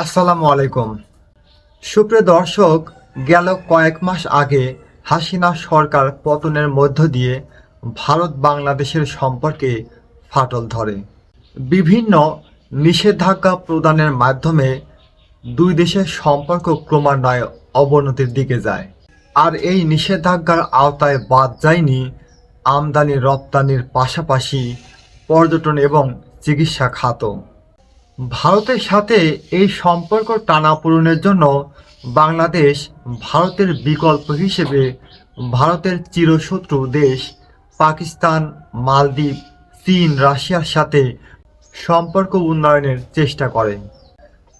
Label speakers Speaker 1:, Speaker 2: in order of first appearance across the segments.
Speaker 1: আসসালামু আলাইকুম। সুপ্রিয় দর্শক, গেল কয়েক মাস আগে হাসিনা সরকার পতনের মধ্য দিয়ে ভারত বাংলাদেশের সম্পর্কে ফাটল ধরে। বিভিন্ন নিষেধাজ্ঞা প্রদানের মাধ্যমে দুই দেশের সম্পর্ক ক্রমান্বয়ে অবনতির দিকে যায়। আর এই নিষেধাজ্ঞার আওতায় বাদ যায়নি আমদানি রপ্তানির পাশাপাশি পর্যটন এবং চিকিৎসা খাতও। ভারতের সাথে এই সম্পর্ক টানাপোড়েনের জন্য বাংলাদেশ ভারতের বিকল্প হিসেবে ভারতের চিরশত্রু দেশ পাকিস্তান, মালদ্বীপ, চীন, রাশিয়ার সাথে সম্পর্ক উন্নয়নের চেষ্টা করে।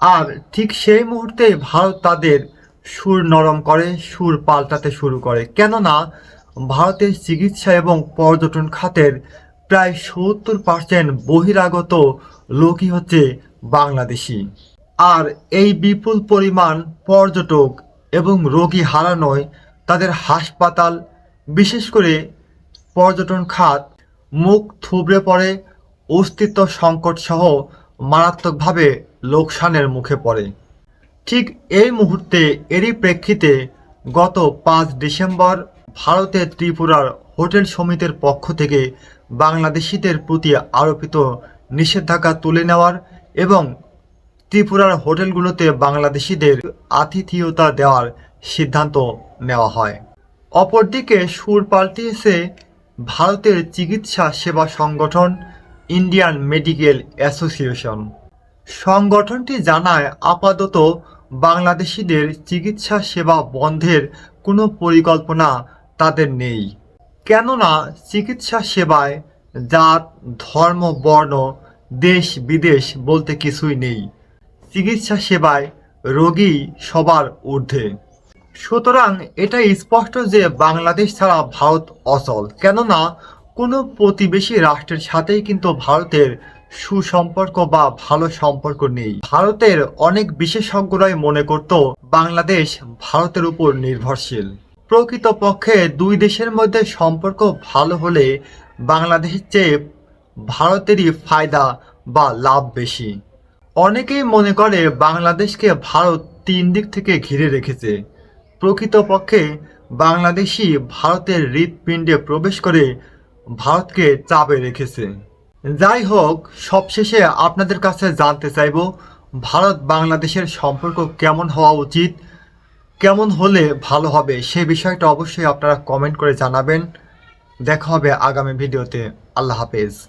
Speaker 1: আর ঠিক সেই মুহূর্তে ভারত তাদের সুর নরম করে, সুর পাল্টাতে শুরু করে। কেননা ভারতের চিকিৎসা এবং পর্যটন খাতের প্রায় সত্তর পার্সেন্ট বহিরাগত লোকই হচ্ছে বাংলাদেশি। আর এই বিপুল পরিমাণ পর্যটক এবং রোগী হারানোয় তাদের হাসপাতাল, বিশেষ করে পর্যটন খাত, মুখ থুবড়ে পড়ে, অস্তিত্ব সংকট সহ মারাত্মকভাবে লোকসানের মুখে পড়ে। ঠিক এই মুহূর্তে এরই প্রেক্ষিতে গত পাঁচ ডিসেম্বর ভারতের ত্রিপুরার হোটেল সমিতির পক্ষ থেকে বাংলাদেশিদের প্রতি আরোপিত নিষেধাজ্ঞা তুলে নেওয়ার এবং ত্রিপুরার হোটেলগুলোতে বাংলাদেশিদের আতিথেয়তা দেওয়ার সিদ্ধান্ত নেওয়া হয়। অপরদিকে, সুর পাল্টিয়েছে ভারতের চিকিৎসা সেবা সংগঠন ইন্ডিয়ান মেডিকেল অ্যাসোসিয়েশন। সংগঠনটি জানায়, আপাতত বাংলাদেশিদের চিকিৎসা সেবা বন্ধের কোনো পরিকল্পনা তাদের নেই। কেননা, চিকিৎসা সেবায় জাত, ধর্ম, বর্ণ দেশ বিদেশ বলতে কিছুই নেই। চিকিৎসা সেবায় রোগী সবার ঊর্ধ্বে। সুতরাং এটা স্পষ্ট যে বাংলাদেশ ছাড়া ভারত অচল। কেননা, কোনো প্রতিবেশী রাষ্ট্রের সাথেই কিন্তু ভারতের সুসম্পর্ক বা ভালো সম্পর্ক নেই। ভারতের অনেক বিশেষজ্ঞরাই মনে করত, বাংলাদেশ ভারতের উপর নির্ভরশীল। প্রকৃতপক্ষে দুই দেশের মধ্যে সম্পর্ক ভালো হলে বাংলাদেশের চেয়ে ভারতেরই ফায়দা বা লাভ বেশি। অনেকেই মনে করে বাংলাদেশকে ভারত তিন দিক থেকে ঘিরে রেখেছে। প্রকৃতপক্ষে বাংলাদেশি ভারতের হৃৎপিণ্ডে প্রবেশ করে ভারতকে চাপে রেখেছে। যাই হোক, সবশেষে আপনাদের কাছে জানতে চাইব, ভারত বাংলাদেশের সম্পর্ক কেমন হওয়া উচিত? কেমন হলে ভালো হবে? সে বিষয়টা অবশ্যই আপনারা কমেন্ট করে জানাবেন। দেখা হবে আগামী ভিডিওতে। আল্লাহ হাফেজ।